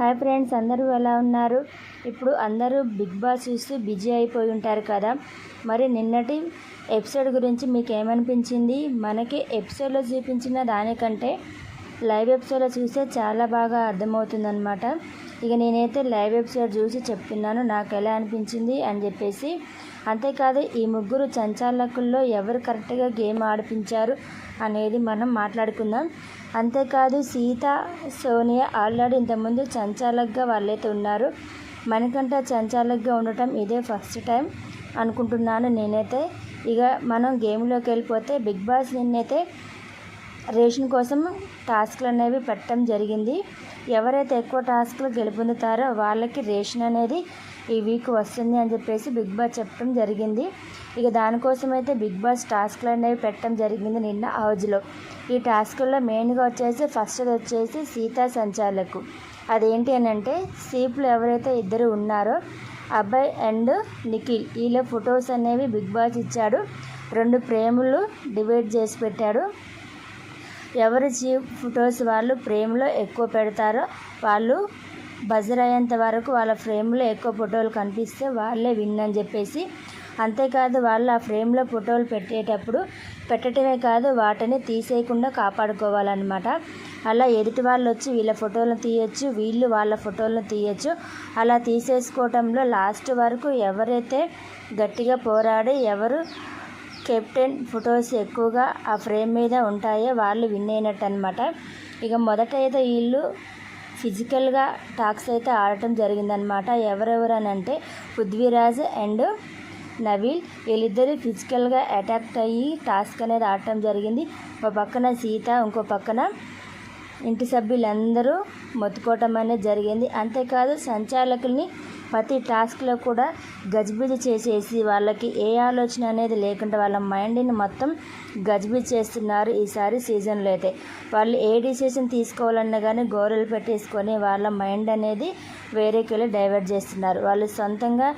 Hi friends అందరూ ఎలా ఉన్నారు? ఇప్పుడు అందరూ బిగ్ బాస్ చూస్తూ బిజీ అయిపోయి ఉంటారు కదా. మరి నిన్నటి ఎపిసోడ్ గురించి మీకు ఏమనిపించింది మనకి ఎపిసోడ్లో చూపించిన దానికంటే లైవ్ ఎపిసోడ్లో చూస్తే చాలా బాగా అర్థమవుతుందన్నమాట. ఇక నేనైతే లైవ్ ఎపిసోడ్ చూసి చెప్తున్నాను నాకు ఎలా అనిపించింది అని చెప్పేసి అంతేకాదు ఈ ముగ్గురు సంచాలకుల్లో ఎవరు కరెక్ట్గా గేమ్ ఆడిపించారు అనేది మనం మాట్లాడుకుందాం. అంతేకాదు సీత సోనియా ఆల్రెడీ ఇంతకుముందు సంచాలకుగా వాళ్ళైతే ఉన్నారు. మనకంట సంచాలకుగా ఉండటం ఇదే ఫస్ట్ టైం అనుకుంటున్నాను నేనైతే. ఇక మనం గేమ్లోకి వెళ్ళిపోతే బిగ్ బాస్ నిన్నైతే రేషన్ కోసం టాస్క్లు అనేవి పెట్టడం జరిగింది. ఎవరైతే ఎక్కువ టాస్క్లు గెలుపొందుతారో వాళ్ళకి రేషన్ అనేది ఈ వీక్ వస్తుంది అని చెప్పేసి బిగ్ బాస్ చెప్పడం జరిగింది. ఇక దానికోసం అయితే బిగ్ బాస్ టాస్క్లు అనేవి పెట్టడం జరిగింది నిన్న హౌజ్లో. ఈ టాస్కుల్లో మెయిన్గా వచ్చేసి ఫస్ట్ వచ్చేసి సీతా సంచాలకు. అదేంటి అని అంటే సీపులు ఎవరైతే ఇద్దరు ఉన్నారో అబ్బాయి అండ్ నిఖిల్ వీళ్ళ ఫొటోస్ అనేవి బిగ్ బాస్ ఇచ్చాడు. రెండు ప్రేములు డివైడ్ చేసి పెట్టాడు. ఎవరు జీవ్ ఫొటోస్ వాళ్ళు ఫ్రేమ్లో ఎక్కువ పెడతారో వాళ్ళు బజర్ అయ్యేంత వరకు వాళ్ళ ఫ్రేమ్లో ఎక్కువ ఫోటోలు కనిపిస్తే వాళ్ళే విన్ అని చెప్పేసి అంతేకాదు వాళ్ళు ఆ ఫ్రేమ్లో ఫోటోలు పెట్టేటప్పుడు పెట్టడమే కాదు వాటిని తీసేయకుండా కాపాడుకోవాలన్నమాట. అలా ఎదుటి వాళ్ళు వచ్చి వీళ్ళ ఫోటోలను తీయొచ్చు వీళ్ళు వాళ్ళ ఫోటోలను తీయొచ్చు. అలా తీసేసుకోవటంలో లాస్ట్ వరకు ఎవరైతే గట్టిగా పోరాడి ఎవరు కెప్టెన్ ఫొటోస్ ఎక్కువగా ఆ ఫ్రేమ్ మీద ఉంటాయో వాళ్ళు విన్ అయినట్టు అనమాట ఇక మొదట అయితే వీళ్ళు ఫిజికల్గా టాక్స్ అయితే ఆడటం జరిగిందనమాట ఎవరెవరు అని అంటే పృథ్వీరాజ్ అండ్ నవీల్. వీళ్ళిద్దరూ ఫిజికల్గా అటాక్ట్ అయ్యి టాస్క్ అనేది ఆడటం జరిగింది. ఒక పక్కన సీత ఇంకో పక్కన ఇంటి సభ్యులందరూ మొత్తుకోవటం అనేది జరిగింది. అంతేకాదు సంచాలకుల్ని ప్రతి టాస్క్లో కూడా గజిబిజి చేసేసి వాళ్ళకి ఏ ఆలోచన అనేది లేకుండా వాళ్ళ మైండ్ని మొత్తం గజిబిజి చేస్తున్నారు ఈసారి సీజన్లో అయితే. వాళ్ళు ఏ డిసిషన్ తీసుకోవాలన్నా కానీ గోరలు పెట్టేసుకొని వాళ్ళ మైండ్ అనేది వేరేకి వెళ్ళి డైవర్ట్ చేస్తున్నారు. వాళ్ళు సొంతంగా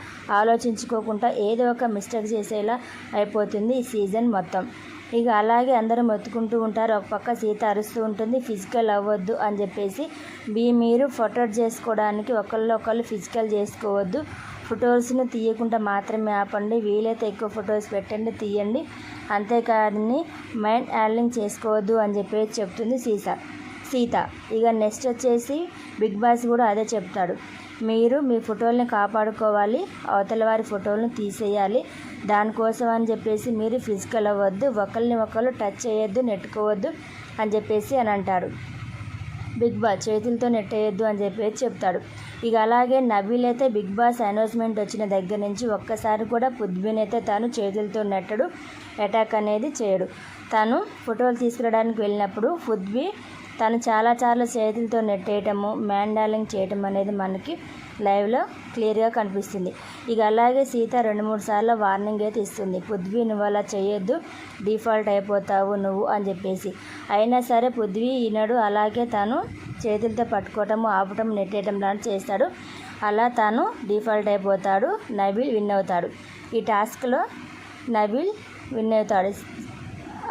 ఆలోచించుకోకుండా ఏదో ఒక మిస్టేక్ చేసేలా అయిపోతుంది ఈ సీజన్ మొత్తం. ఇక అలాగే అందరూ మొత్తుకుంటూ ఉంటారు. ఒక పక్క సీత అరుస్తూ ఉంటుంది. ఫిజికల్ అవ్వద్దు అని చెప్పేసి మీ మీరు ఫోటో చేసుకోవడానికి ఒకళ్ళు ఒకళ్ళు ఫిజికల్ చేసుకోవద్దు. ఫొటోస్ని తీయకుండా మాత్రమే ఆపండి. వీలైతే ఎక్కువ ఫొటోస్ పెట్టండి తీయండి. అంతేకాదని మైండ్ హ్యాండ్లింగ్ చేసుకోవద్దు అని చెప్పేసి చెప్తుంది సీత సీత. ఇక నెక్స్ట్ వచ్చేసి బిగ్ బాస్ కూడా అదే చెప్తాడు. మీరు మీ ఫోటోల్ని కాపాడుకోవాలి. అవతల వారి ఫోటోలను తీసేయాలి. దానికోసం అని చెప్పేసి మీరు ఫిజికల్ అవ్వద్దు ఒకరిని ఒకరు టచ్ చేయొద్దు నెట్టుకోవద్దు అని చెప్పేసి అని అంటాడు. బిగ్ బాస్ చేతులతో నెట్టేయొద్దు అని చెప్పేసి చెప్తాడు. ఇక అలాగే నబీల్ అయితే బిగ్ బాస్ అనౌన్స్మెంట్ వచ్చిన దగ్గర నుంచి ఒక్కసారి కూడా పుద్బిన్ అయితే తాను చేతులతో నెట్టడు అటాక్ అనేది చేయడు. తను ఫోటోలు తీసుకురావడానికి వెళ్ళినప్పుడు ఫుద్బి తను చాలా చాలా చేతులతో నెట్టేయటము మ్యాండాలింగ్ చేయటం అనేది మనకి లైవ్లో క్లియర్గా కనిపిస్తుంది. ఇక అలాగే సీత రెండు మూడు సార్లు వార్నింగ్ అయితే ఇస్తుంది. పృథ్వీ నువ్వు అలా చేయొద్దు డిఫాల్ట్ అయిపోతావు నువ్వు అని చెప్పేసి. అయినా సరే పృథ్వీ ఈనాడు అలాగే తను చేతులతో పట్టుకోవటము ఆపటం నెట్టేయటం లాంటి చేస్తాడు. అలా తాను డిఫాల్ట్ అయిపోతాడు నబీల్ విన్ అవుతాడు. ఈ టాస్క్లో నబీల్ విన్ అవుతాడు.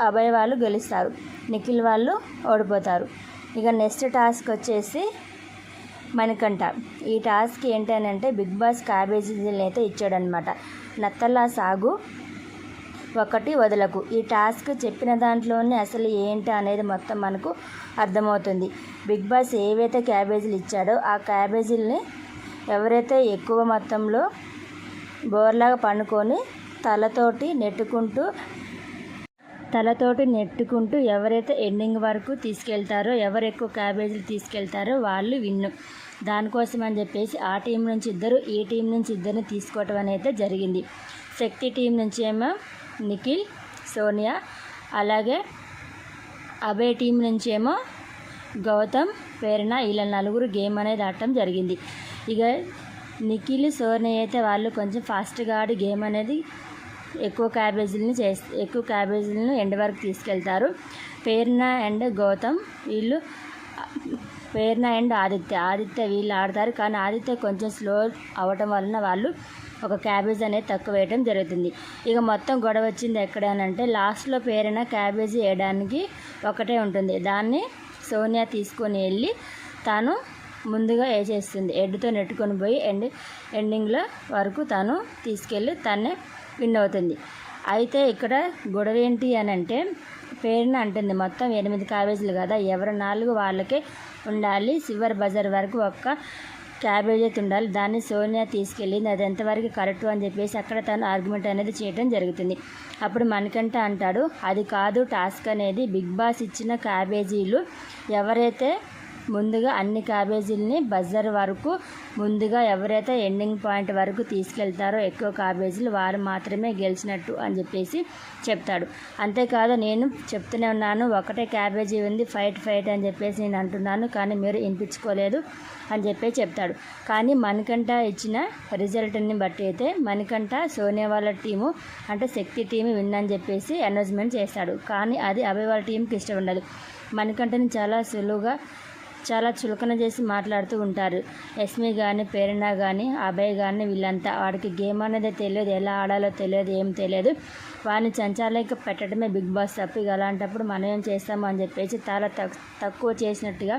అభయ వాళ్ళు గెలుస్తారు. నిఖిల్ వాళ్ళు ఓడిపోతారు. ఇక నెక్స్ట్ టాస్క్ వచ్చేసి మణికంఠ. ఈ టాస్క్ ఏంటనంటే బిగ్ బాస్ క్యాబేజీని అయితే ఇచ్చాడనమాట నత్తల సాగు ఒకటి వదలకు. ఈ టాస్క్ చెప్పిన దాంట్లోనే అసలు ఏంటి అనేది మొత్తం మనకు అర్థమవుతుంది. బిగ్ బాస్ ఏవైతే క్యాబేజీలు ఇచ్చాడో ఆ క్యాబేజీలని ఎవరైతే ఎక్కువ మొత్తంలో బోర్లాగా పండుకొని తలతోటి నెట్టుకుంటూ తలతోటి నెట్టుకుంటూ ఎవరైతే ఎండింగ్ వరకు తీసుకెళ్తారో ఎవరు ఎక్కువ క్యాబేజీలు తీసుకెళ్తారో వాళ్ళు విన్ను. దానికోసం అని చెప్పేసి ఆ టీం నుంచి ఇద్దరు ఈ టీం నుంచి ఇద్దరిని తీసుకోవటం అనేది జరిగింది. శక్తి టీం నుంచి ఏమో నిఖిల్ సోనియా అలాగే అభయ్ టీం నుంచి ఏమో గౌతమ్ ప్రేరణ వీళ్ళ నలుగురు గేమ్ అనేది ఆడటం జరిగింది. ఇక నిఖిల్ సోనియా అయితే వాళ్ళు కొంచెం ఫాస్ట్గా ఆడి గేమ్ అనేది ఎక్కువ క్యాబేజీలని చేసి ఎక్కువ క్యాబేజీలను ఎండ వరకు తీసుకెళ్తారు. పేర్న అండ్ గౌతమ్ వీళ్ళు పేర్న అండ్ ఆదిత్య. ఆదిత్య వీళ్ళు ఆడతారు. కానీ ఆదిత్య కొంచెం స్లో అవ్వటం వలన వాళ్ళు ఒక క్యాబేజ్ అనేది తక్కువ వేయడం జరుగుతుంది. ఇక మొత్తం గొడవ వచ్చింది ఎక్కడ అంటే లాస్ట్లో పేరైన క్యాబేజీ వేయడానికి ఒకటే ఉంటుంది. దాన్ని సోనియా తీసుకొని వెళ్ళి తాను ముందుగా వేసేస్తుంది. ఎడ్డుతో నెట్టుకొని పోయి ఎండ్ ఎండింగ్లో వరకు తను తీసుకెళ్ళి తన్నే విన్ అవుతుంది. అయితే ఇక్కడ గొడవ ఏంటి అని అంటే పేరున అంటుంది మొత్తం ఎనిమిది క్యాబేజీలు కదా ఎవరి నాలుగు వాళ్ళకే ఉండాలి. సివర్ బజార్ వరకు ఒక్క క్యాబేజ్ అయితే ఉండాలి దాన్ని సోనియా తీసుకెళ్ళింది. అది ఎంతవరకు కరెక్ట్ అని చెప్పేసి అక్కడ తను ఆర్గ్యుమెంట్ అనేది చేయడం జరుగుతుంది. అప్పుడు మనకంట అంటాడు అది కాదు టాస్క్ అనేది బిగ్ బాస్ ఇచ్చిన క్యాబేజీలు ఎవరైతే ముందుగా అన్ని క్యాబేజీలని బజర్ వరకు ముందుగా ఎవరైతే ఎండింగ్ పాయింట్ వరకు తీసుకెళ్తారో ఎక్కువ క్యాబేజీలు వారు మాత్రమే గెలిచినట్టు అని చెప్పేసి చెప్తాడు. అంతేకాదు నేను చెప్తూనే ఉన్నాను ఒకటే క్యాబేజీ ఉంది ఫైట్ ఫైట్ అని చెప్పేసి నేను అంటున్నాను కానీ మీరు వినిపించుకోలేదు అని చెప్పి చెప్తాడు. కానీ మణికంఠ ఇచ్చిన రిజల్ట్ని బట్టి అయితే మణికంఠ సోనియా వాళ్ళ టీము అంటే శక్తి టీము విన్ అని చెప్పేసి అనౌన్స్మెంట్ చేస్తాడు. కానీ అది అభయ వాళ్ళ టీంకి ఇష్టం ఉండదు. మణికంఠని చాలా సులువుగా చాలా చులకన చేసి మాట్లాడుతూ ఉంటారు. ఎస్మి కానీ ప్రేరణ కానీ అభయ్ కానీ వీళ్ళంతా వాడికి గేమ్ అనేది తెలియదు. ఎలా ఆడాలో తెలియదు ఏం తెలియదు. వాడిని చంచాలకి పెట్టడమే బిగ్ బాస్ తప్పి. ఇక అలాంటప్పుడు మనం ఏం చేస్తాము అని చెప్పేసి చాలా తక్కువ చేసినట్టుగా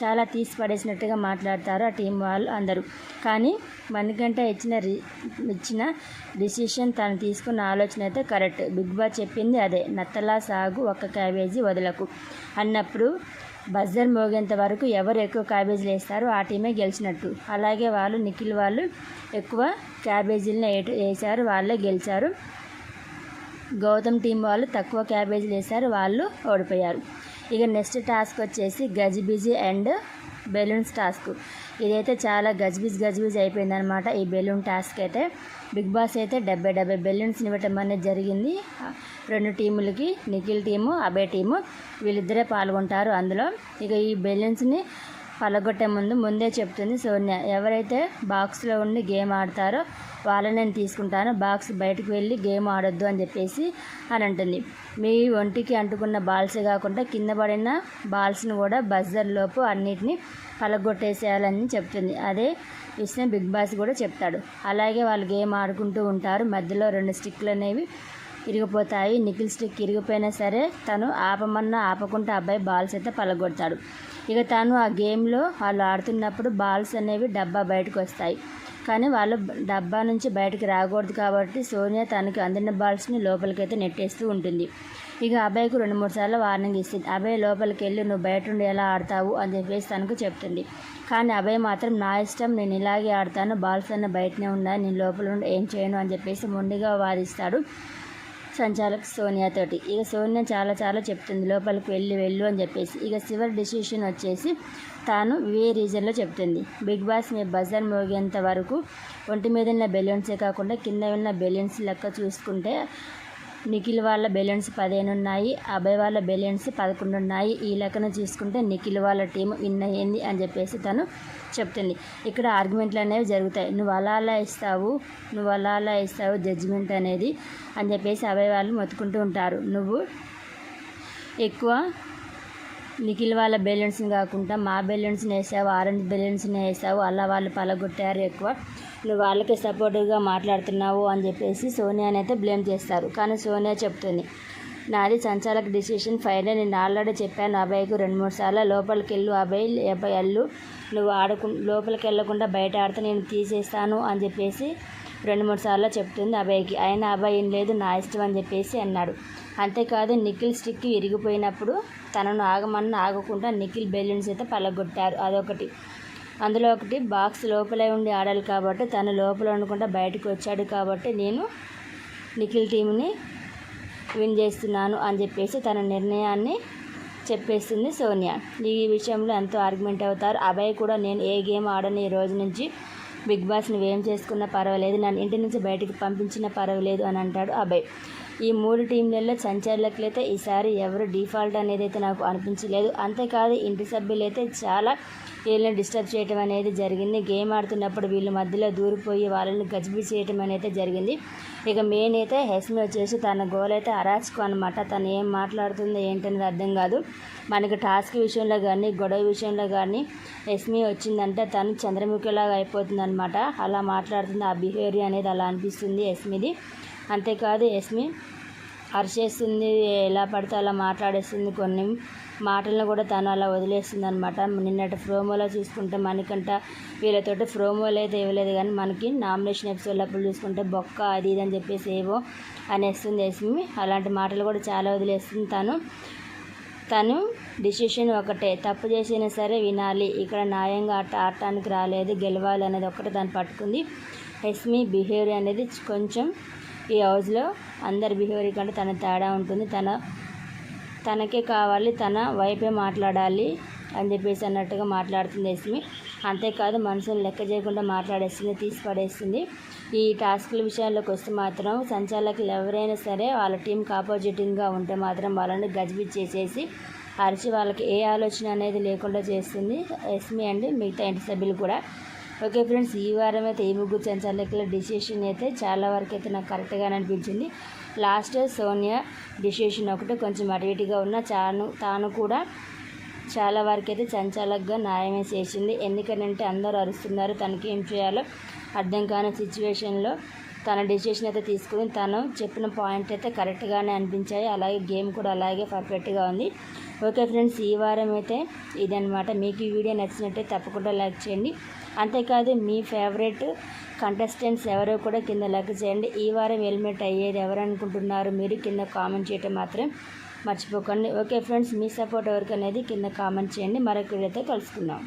చాలా తీసి పడేసినట్టుగా మాట్లాడతారు ఆ టీం వాళ్ళు అందరూ. కానీ మనకంటే ఇచ్చిన రి ఇచ్చిన డిసిషన్ తను తీసుకున్న ఆలోచన అయితే కరెక్ట్. బిగ్ బాస్ చెప్పింది అదే. నత్తలా సాగు ఒక్క క్యాబేజీ వదలకు. అన్నప్పుడు బజర్ మోగేంత వరకు ఎవరు ఎక్కువ క్యాబేజీలు వేస్తారో ఆ టీమే గెలిచినట్టు. అలాగే వాళ్ళు నిఖిల్ వాళ్ళు ఎక్కువ క్యాబేజీలను వేసారు వాళ్ళే గెలిచారు. గౌతమ్ టీం వాళ్ళు తక్కువ క్యాబేజీలు వేశారు వాళ్ళు ఓడిపోయారు. ఇక నెక్స్ట్ టాస్క్ వచ్చేసి గజిబిజి అండ్ బెలూన్స్ టాస్క్. ఇదైతే చాలా గజ్బిజ్ గజ్బిజ్ అయిపోయిందనమాట ఈ బెలూన్ టాస్క్ అయితే. బిగ్ బాస్ అయితే డెబ్బై డెబ్బై బెలూన్స్ ఇవ్వటం అనేది జరిగింది. రెండు టీములకి నిఖిల్ టీము అబే టీము వీళ్ళిద్దరే పాల్గొంటారు అందులో. ఇక ఈ బెలూన్స్ని పలగొట్టే ముందు ముందే చెప్తుంది. సోనియా ఎవరైతే బాక్స్లో ఉండి గేమ్ ఆడతారో వాళ్ళని నేను తీసుకుంటాను. బాక్స్ బయటకు వెళ్ళి గేమ్ ఆడొద్దు అని చెప్పేసి అని అంటుంది. మీ ఒంటికి అంటుకున్న బాల్సే కాకుండా కింద పడిన బాల్స్ని కూడా బజర్ లోపు అన్నిటిని పలగొట్టేసేయాలని చెప్తుంది. అదే విషయం బిగ్ బాస్ కూడా చెప్తాడు. అలాగే వాళ్ళు గేమ్ ఆడుకుంటూ ఉంటారు. మధ్యలో రెండు స్టిక్లు అనేవి ఇరిగిపోతాయి. నిఖిల్ స్టిక్ ఇరిగిపోయినా సరే తను ఆపమన్నా ఆపకుండా అబ్బాయి బాల్స్ అయితే పలగొడతాడు. ఇక తను ఆ గేమ్లో వాళ్ళు ఆడుతున్నప్పుడు బాల్స్ అనేవి డబ్బా బయటకు వస్తాయి. కానీ వాళ్ళు డబ్బా నుంచి బయటకు రాకూడదు కాబట్టి సోనియా తనకి అందిన బాల్స్ని లోపలికైతే నెట్టేస్తూ ఉంటుంది. ఇక అబ్బాయికి రెండు మూడు సార్లు వార్నింగ్ ఇస్తుంది. అబ్బాయి లోపలికి వెళ్ళి నువ్వు బయట ఉండి ఎలా ఆడతావు? అని చెప్పేసి తనకు చెప్తుంది. కానీ అబ్బాయి మాత్రం నా ఇష్టం నేను ఇలాగే ఆడతాను బాల్స్ అన్న బయటనే ఉన్నాయి నేను లోపల ఉండి ఏం చేయను అని చెప్పేసి మొండిగా వాదిస్తాడు. సంచాలక్ సోనియాతోటి ఇక సోనియా చాలా చాలా చెప్తుంది లోపలికి వెళ్ళి వెళ్ళు అని చెప్పేసి. ఇక చివరి డిసిషన్ వచ్చేసి తాను వే రీజన్లో చెప్తుంది. బిగ్ బాస్ మీ బజార్ మోగేంత వరకు ఒంటి మీద ఉన్న బెలూన్సే కాకుండా కింద ఉన్న బెలూన్స్ లెక్క చూసుకుంటే నిఖిల్ వాళ్ళ బెలూన్స్ పదిహేను ఉన్నాయి అభయ్ వాళ్ళ బెలూన్స్ పదకొండు ఉన్నాయి. ఈ లెక్కన చూసుకుంటే నిఖిల్ వాళ్ళ టీం విన్ అయ్యింది అని చెప్పేసి తను చెప్తుంది. ఇక్కడ ఆర్గ్యుమెంట్లు అనేవి జరుగుతాయి. నువ్వు అలా అలా ఇస్తావు నువ్వు అలా అలా ఇస్తావు జడ్జిమెంట్ అనేది అని చెప్పేసి అభయ్ వాళ్ళు మొత్తుకుంటూ ఉంటారు. నువ్వు ఎక్కువ నిఖిల్ వాళ్ళ బెలూన్స్ని కాకుండా మా బెలూన్స్ని వేసావు ఆరెంజ్ బెలూన్స్ని వేసావు అలా వాళ్ళు పలగొట్టారు ఎక్కువ. నువ్వు వాళ్ళకి సపోర్టివ్గా మాట్లాడుతున్నావు అని చెప్పేసి సోనియాని అయితే బ్లేమ్ చేస్తారు. కానీ సోనియా చెప్తుంది నాది సంచాలక డిసిషన్ ఫైనల్ నేను ఆల్రెడీ చెప్పాను అబ్బాయికి రెండు మూడు సార్లు లోపలికి వెళ్ళు అబ్బాయి అబ్బాయి అల్లు. నువ్వు ఆడుకు లోపలికి వెళ్ళకుండా బయట ఆడితే నేను తీసేస్తాను అని చెప్పేసి రెండు మూడు సార్లు చెప్తుంది అబ్బాయికి అయినా అబ్బాయి ఏం లేదు నా ఇష్టం అని చెప్పేసి అన్నాడు. అంతేకాదు నిఖిల్ స్టిక్ విరిగిపోయినప్పుడు తనను ఆగమన్న ఆగకుండా నిఖిల్ బెలూన్స్ అయితే పలగొట్టారు. అదొకటి. అందులో ఒకటి బాక్స్ లోపలే ఉండి ఆడాలి కాబట్టి తను లోపల ఉండకుండా బయటకు వచ్చాడు కాబట్టి నేను నిఖిల్ టీంని విన్ చేస్తున్నాను అని చెప్పేసి తన నిర్ణయాన్ని చెప్పేస్తుంది సోనియా. ఈ విషయంలో ఎంతో ఆర్గ్యుమెంట్ అవుతారు. అభయ్ కూడా నేను ఏ గేమ్ ఆడని ఈ రోజు నుంచి బిగ్ బాస్ నువ్వేం చేసుకున్నా పర్వాలేదు నన్ను ఇంటి నుంచి బయటికి పంపించినా పర్వాలేదు అని అంటాడు అభయ్. ఈ మూడు టీంలలో సంచారులకైతే ఈసారి ఎవరు డిఫాల్ట్ అనేది అయితే నాకు అనిపించలేదు. అంతేకాదు ఇంటి సభ్యులైతే చాలా వీళ్ళని డిస్టర్బ్ చేయటం అనేది జరిగింది. గేమ్ ఆడుతున్నప్పుడు వీళ్ళ మధ్యలో దూరిపోయి వాళ్ళని గజిబి చేయటం అనేది జరిగింది. ఇక మెయిన్ అయితే హెస్మి వచ్చేసి తన గోల్ అయితే అరాచకం అనమాట తను ఏం మాట్లాడుతుందో ఏంటనేది అర్థం కాదు. మనకి టాస్క్ విషయంలో కానీ గొడవ విషయంలో కానీ హెస్మి వచ్చిందంటే తను చంద్రముఖిలాగా అయిపోతుంది అనమాట. అలా మాట్లాడుతుంది. ఆ బిహేవియర్ అనేది అలా అనిపిస్తుంది ఎస్మిది అంతేకాదు ఎస్మి అరిచేస్తుంది ఎలా పడితే అలా మాట్లాడేస్తుంది. కొన్ని మాటలను కూడా తను అలా వదిలేస్తుంది అనమాట. నిన్నటి ప్రోమోలో చూసుకుంటే మనకంట వీళ్ళతోటి ప్రోమోలు అయితే ఇవ్వలేదు కానీ మనకి నామినేషన్ ఎపిసోడ్ అప్పుడు చూసుకుంటే బొక్క అది ఇది అని చెప్పేసి ఏవో అనేస్తుంది వేసి అలాంటి మాటలు కూడా చాలా వదిలేస్తుంది తను. తను డిసిషన్ ఒకటే. తప్పు చేసినా సరే వినాలి. ఇక్కడ న్యాయంగా ఆట ఆడటానికి రాలేదు. గెలవాలి అనేది ఒకటి తను పట్టుకుంది. ఎస్మి బిహేవియర్ అనేది కొంచెం ఈ హౌస్లో అందరి బిహేవియర్ కంటే తన తేడా ఉంటుంది. తన తనకే కావాలి తన వైపే మాట్లాడాలి అని చెప్పేసి అన్నట్టుగా మాట్లాడుతుంది ఎస్మి అంతేకాదు మనసుని లెక్క చేయకుండా మాట్లాడేస్తుంది తీసి పడేస్తుంది ఈ టాస్క్ల విషయాల్లోకి వస్తే మాత్రం సంచాలకులు ఎవరైనా సరే వాళ్ళ టీంకి ఆపోజిటింగ్గా ఉంటే మాత్రం వాళ్ళని గజిబిజ్ చేసేసి అరిచి వాళ్ళకి ఏ ఆలోచన అనేది లేకుండా చేస్తుంది. ఎస్మి అండ్ మిగతా ఇంటి సభ్యులు కూడా. ఓకే ఫ్రెండ్స్ ఈ వారం అయితే ఈ ముగ్గురు సంచాలకుల డిసిషన్ అయితే చాలా వరకు అయితే నాకు కరెక్ట్గానే అనిపించింది. లాస్ట్ సోనియా డిసిషన్ ఒకటి కొంచెం అటు ఇటుగా ఉన్న చాను తాను కూడా చాలా వరకు అయితే చంచాలకుగా న్యాయమే చేసింది. ఎందుకనంటే అందరూ అరుస్తున్నారు తనకి ఏం చేయాలో. అర్థం కాని సిచ్యువేషన్లో తన డెసిషన్ అయితే తీసుకుని తను చెప్పిన పాయింట్ అయితే కరెక్ట్గానే అనిపించాయి. అలాగే గేమ్ కూడా అలాగే పర్ఫెక్ట్గా ఉంది. ఓకే ఫ్రెండ్స్ ఈ వారం అయితే ఇదనమాట మీకు ఈ వీడియో నచ్చినట్టే తప్పకుండా లైక్ చేయండి. అంతేకాదు మీ ఫేవరెట్ కంటెస్టెంట్స్ ఎవరో కూడా కింద లైక్ చేయండి. ఈ వారం హెల్మెట్ అయ్యేది ఎవరు అనుకుంటున్నారు మీరు కింద కామెంట్ చేయటం మాత్రం మర్చిపోకండి. ఓకే ఫ్రెండ్స్ మీ సపోర్ట్ ఎవరికనేది కింద కామెంట్ చేయండి. మరొక వీడియోతో కలుసుకుందాం.